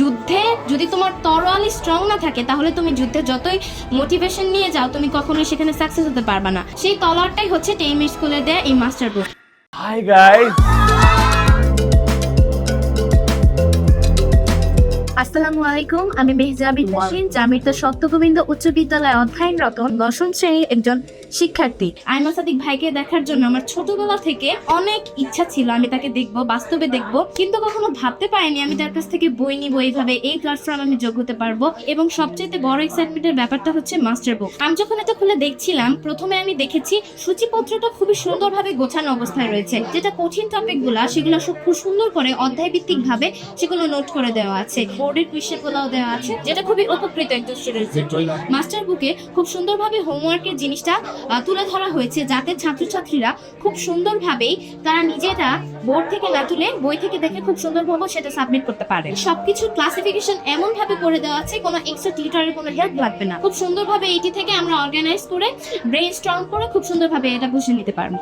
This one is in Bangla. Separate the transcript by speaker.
Speaker 1: যুদ্ধে যদি তোমার তরোয়ালি স্ট্রং না থাকে, তাহলে তুমি যুদ্ধে যতই মোটিভেশন নিয়ে যাও, তুমি কখনোই সেখানে সাকসেস হতে পারবে না। সেই তলোয়ারটাই হচ্ছে টেইম স্কুলে দেয়া এই মাস্টার বুক
Speaker 2: হাই গাইস
Speaker 3: আসসালামু আলাইকুম আমি মেহজাবিন নাসিন জামির সত্যগোবিন্দ উচ্চ বিদ্যালয়ে অধ্যয়নরত দশম শ্রেণির একজন শিক্ষার্থী।
Speaker 1: আইমা সাদিক ভাইকে দেখার জন্য আমার ছোটবেলা থেকে অনেক ইচ্ছা ছিল আমি তাকে দেখব বাস্তবে দেখব কিন্তু কখনো ভাবতে পারিনি আমি তার কাছ থেকে বই নিব এইভাবে এই প্ল্যাটফর্ম আমি যোগ হতে পারব এবং সবচেয়ে বড় এক্সাইটমেন্টের ব্যাপারটা হচ্ছে মাস্টার বুক আমি যখন এটা খুলে দেখছিলাম প্রথমে আমি দেখেছি সূচিপত্রটা খুবই সুন্দরভাবে গোছানো অবস্থায় রয়েছে যেটা কঠিন টপিকগুলা সেগুলো খুব সুন্দর করে অধ্যায় ভিত্তিক ভাবে সেগুলো নোট করে দেওয়া আছে। বোর্ডের কোয়েশ্চেন গুলাও দেওয়া আছে, যেটা খুবই উপকৃত একজন স্টুডেন্ট মাস্টার বুকে খুব সুন্দরভাবে হোমওয়ার্কের জিনিসটা তুলে ধরা হয়েছে, যাতে ছাত্রছাত্রীরা খুব সুন্দরভাবেই তারা নিজেরা বোর্ড থেকে না তুলে বই থেকে দেখে খুব সুন্দরভাবে সেটা সাবমিট করতে পারে। সবকিছু ক্লাসিফিকেশন এমন ভাবে করে দেওয়া আছে, কোনো এক্সট্রা টিউটারের কোনো হেল্প লাগবে না। খুব সুন্দরভাবে এটি থেকে আমরা অর্গানাইজ করে ব্রেন স্ট্রং করে খুব সুন্দরভাবে এটা বুঝে নিতে পারব।